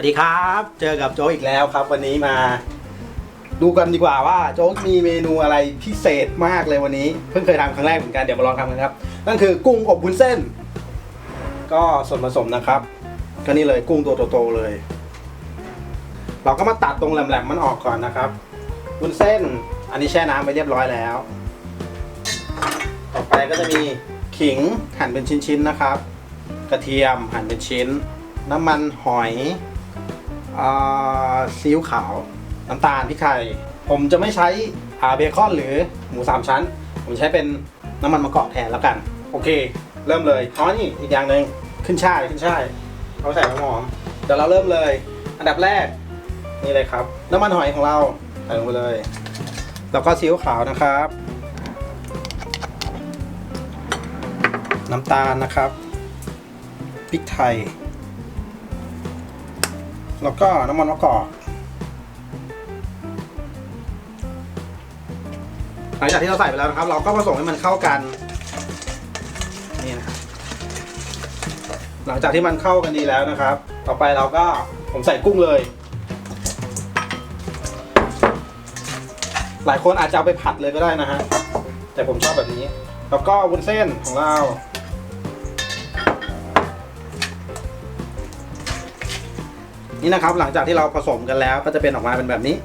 วัสดีครับ เจอกับโจ๊กอีกแล้วครับ วันนี้มา ดูกันดีกว่าว่าโจ๊กมีเมนูอะไรพิเศษมากเลยวันนี้ เพิ่งเคยทำครั้งแรกเหมือนกันเดี๋ยวมาลองทำกันครับนั่นคือกุ้งอบวุ้นเส้น ก็ส่วนผสมนะครับ ก็นี่เลยกุ้งตัวโตๆเลย เราก็มาตัดตรงแหลมๆมันออกก่อนนะครับวุ้นเส้น อันนี้แช่น้ำไปเรียบร้อยแล้ว ต่อไปก็จะมีขิงหั่นเป็นชิ้นๆนะครับ กระเทียมหั่นเป็นชิ้น น้ำมันหอย ซีอิ๊วขาว น้ำตาลพริกไทยผมจะไม่ใช้อ่าเบคอนหรือหมูสามชั้น ผมใช้เป็นน้ำมันมะกอกแทนแล้วกัน โอเค เริ่มเลยอ๋อนี่อีกอย่างหนึ่งขึ้นช่ายขึ้นช่ายเอาใส่หอมเดี๋ยวเราเริ่มเลย อันดับแรกนี่เลยครับ น้ำมันหอยของเราใส่ลงไปเลย แล้วก็ซีอิ๊วขาวนะครับ น้ำตาลนะครับพริกไทย แล้วก็น้ำมันมะกอกหลังจากที่เราใส่ไปแล้วนะครับ เราก็ผสมให้มันเข้ากันนี่นะครับหลังจากที่มันเข้ากันดีแล้วนะครับ ต่อไปเราก็ผมใส่กุ้งเลย หลายคนอาจจะเอาไปผัดเลยก็ได้นะฮะแต่ผมชอบแบบนี้ แล้วก็วุ้นเส้นของเรา นี่นะครับหลังจากที่เราผสมกันแล้วก็จะเป็นออกมาเป็นแบบนี้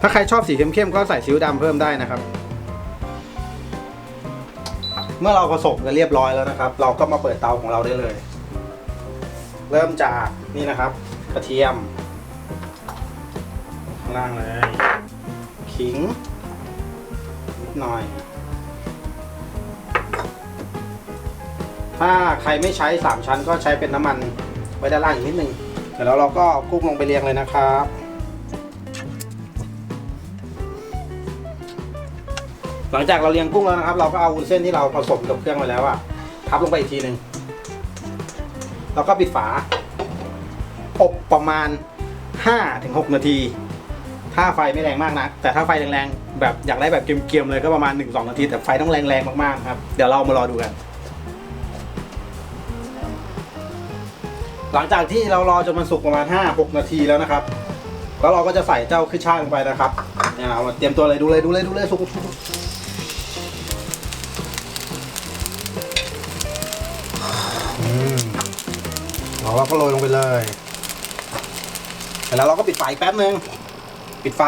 ถ้าใครชอบสีเข้มๆก็ใส่ซีอิ๊วดำเพิ่มได้นะครับ เมื่อเราผสมกันเรียบร้อยแล้วนะครับ เราก็มาเปิดเตาของเราได้เลย เริ่มจากนี่นะครับ กระเทียมข้างล่างเลย ขิงนิดหน่อย ถ้าใครไม่ใช้ 3 ชั้นก็ใช้เป็นน้ำมันไว้ด้านล่างอีกนิดนึงเดี๋ยวเราก็กุ้งลงไปเรียงเลยนะครับหลังจากเราเรียงกุ้งแล้วนะครับ เราก็เอาวุ้นเส้นที่เราผสมกับเครื่องไว้แล้วอะทับลงไปอีกทีหนึ่งแล้วก็ปิดฝา อบประมาณ 5-6 นาที ถ้าไฟไม่แรงมากนะแต่ถ้าไฟแรงๆแบบอยากได้แบบเกรียมๆเลยก็ประมาณ 1-2 นาที แต่ไฟต้องแรงๆมากๆครับ เดี๋ยวเรามารอดูกัน หลังจากที่เรารอจนมันสุกประมาณ 5-6 นาทีแล้วนะครับ แล้วเราก็จะใส่เจ้าขึ้นช่ายลงไปนะครับเนี่ยเอามาเตรียมตัวเลยดูเลยดูเลยดูเลยสุกสุกอืมเราก็โรยลงไปเลยเสร็จแล้วเราก็ปิดไฟแป๊บนึง ปิดไฟ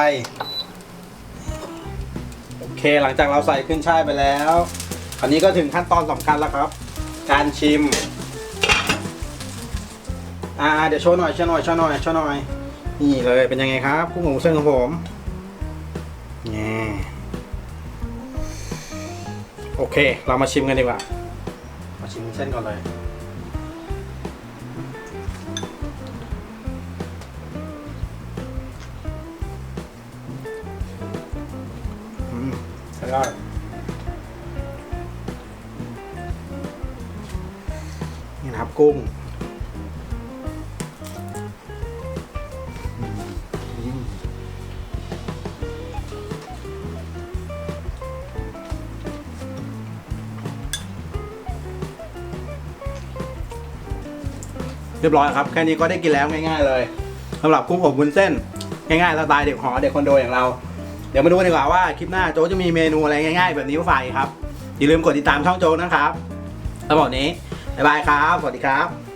โอเคหลังจากเราใส่ขึ้นช่ายไปแล้วคราวนี้ก็ถึงขั้นตอนสำคัญแล้วครับ การชิม อ่าเดี๋ยวโชว์หน่อยโชว์หน่อยโชว์หน่อยโชว์หน่อย นี่เลยเป็นยังไงครับกุ้งหมูเส้นของผมนี่โอเค เรามาชิมกันดีกว่า มาชิมเส้นก่อนเลย อืมใช่ได้นี่นะครับกุ้ง เรียบร้อยครับ แค่นี้ก็ได้กินแล้วง่ายๆเลยสำหรับกุ้งอบวุ้นเส้น ง่ายๆสไตล์เด็กหอเด็กคอนโดอย่างเรา เดี๋ยวมาดูกันดีกว่าว่าคลิปหน้าโจ๊กจะมีเมนูอะไรง่ายๆ แบบนี้มาฝากอีกครับ อย่าลืมกดติดตามช่องโจ๊กนะครับสำหรับอกนนี้บ๊ายบายครับ สวัสดีครับ